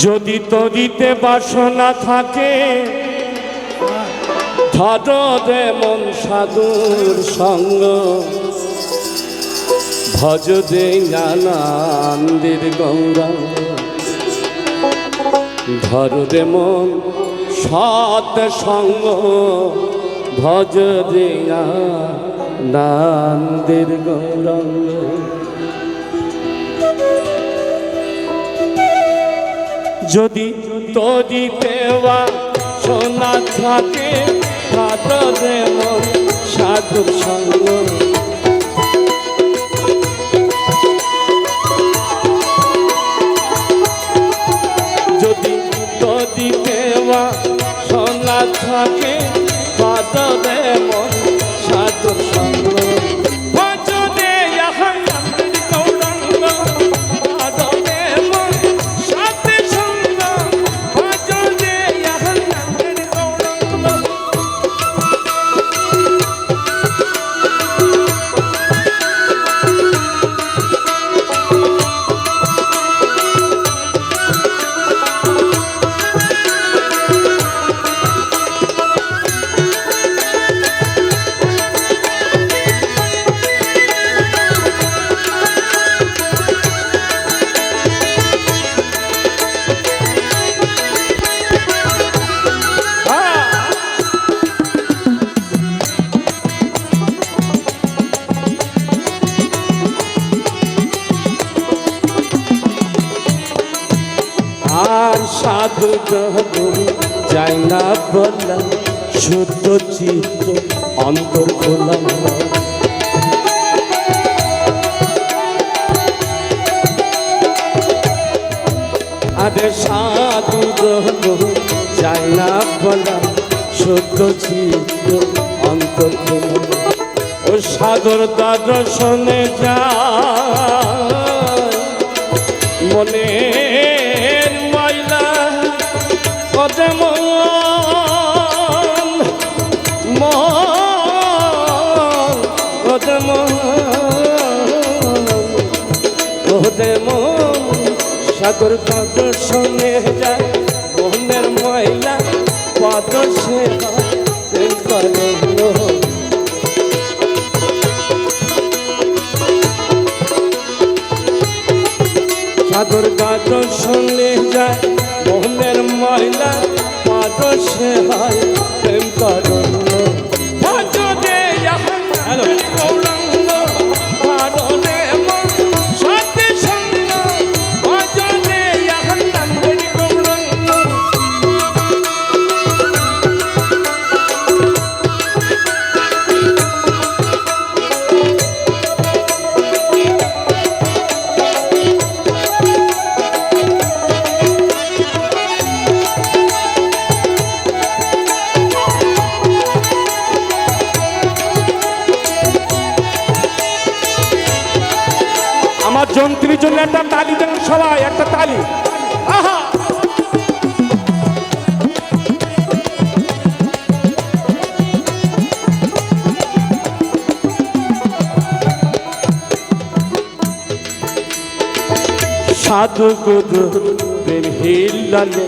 যদি তরিতে বাসনা থাকে, ধর মন সাধুর সঙ্গ। ভজ দে জ্ঞানান্দির গঙ্গা। ধর রে মন সৎ সঙ্গ। ভজ দে জ্ঞানান্দির গৌরঙ্গ যদি তরি দেওয়া সোনা থাকে ভাদরে মন সাধুর সঙ্গ। যদি তরি দেওয়া সোনা থাকে ভাদরে মন প্রভু যাই না বলা শুদ্ধ চিত্ত অন্তর খোলা আরে সাধু প্রভু যাই না বলা শুদ্ধ চিত্ত অন্তর খোলা ও সাধুর দর্শনে যায় ওতে মন সাগর পদ শোনে যায় মনের ময়লা পদ সে করে সাগর গাছ যায় মোহনের ময়লা পাদ সে হয়, প্রেম করণ। হ্যালো। জন্য একটা তালি দেন সবাই, একটা তালি। আহা! সাধু গুরু হিলালে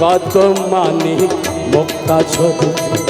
কত মানে মুক্তা ছোট।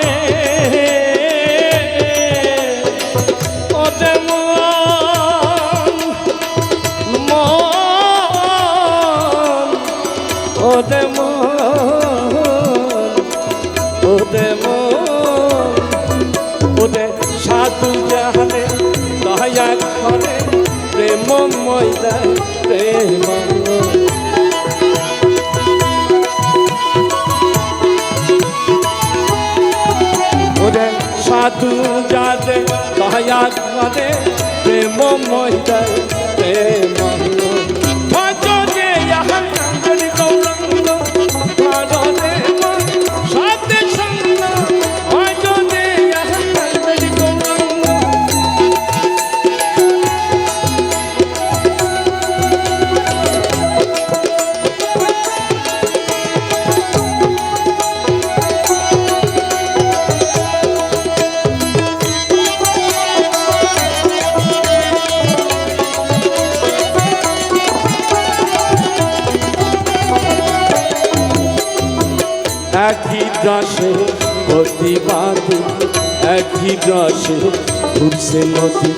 করে প্রেম ময়দান প্রেম ওরে সাধু যাদে দয়া করে প্রেম মহিদায় প্রেম রসে প্রতিবাদ একই রসে ঘুরছে নদী।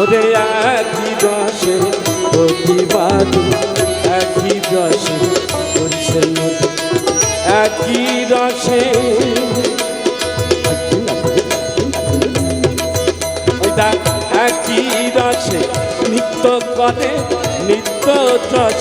ওরে একই রসে প্রতিবাদ একই রসে ঘুরছে নদী। একই রসে একই রসে নিত্য করে নিত্য চাষ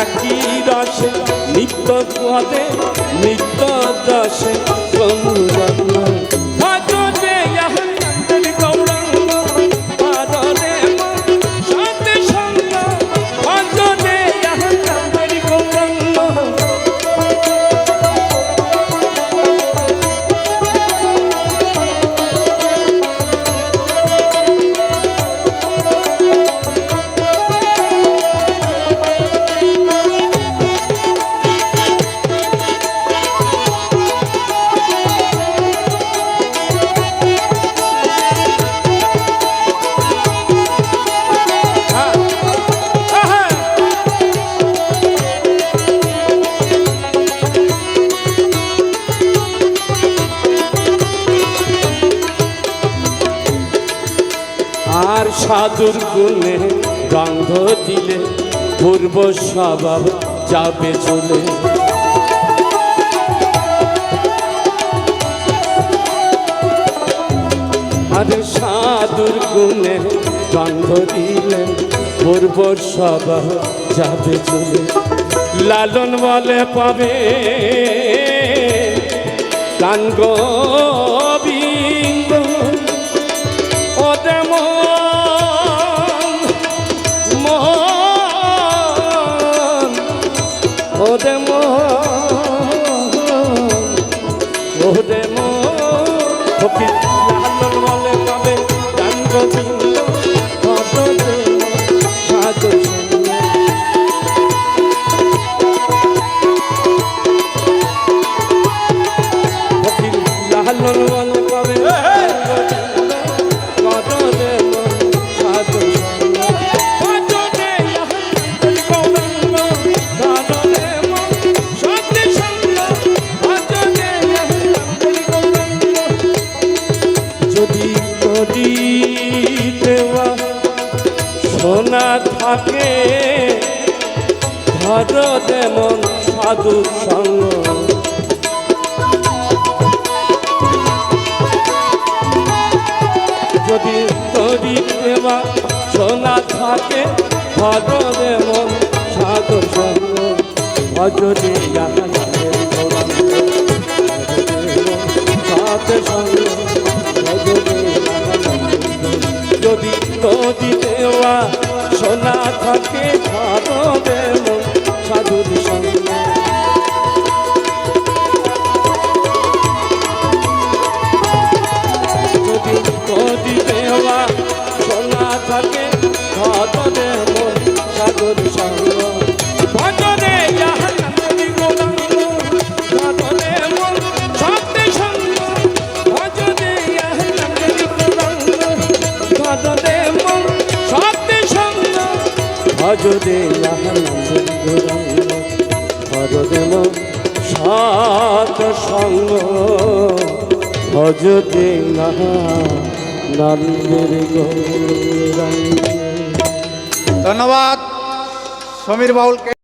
একই রাশে নিত্য পদে নিত্য দশে আর সাধুর গুণে গন্ধ দিলে পূর্ব স্বভাব যাবে চলে। আর সাধুর গুণে গন্ধ দিলে পূর্ব স্বভাব যাবে চলে। লালন বলে পাবে, গান সাধু সঙ্গ। যদি তরি দেওয়া সোনা থাকে ভজরে মন সাধু সঙ্গ। ভজরে যদি দেওয়া সোনা থাকে ভজরে মন সাধুর সঙ্গ। থাকে। ভজনে মন সাগর সঙ্গ। ভজনে জাহান্নামের গৌরাঙ্গ ভজনে মন সাত সঙ্গ। ভজতে না ধন্যবাদ সমীর বাউলকে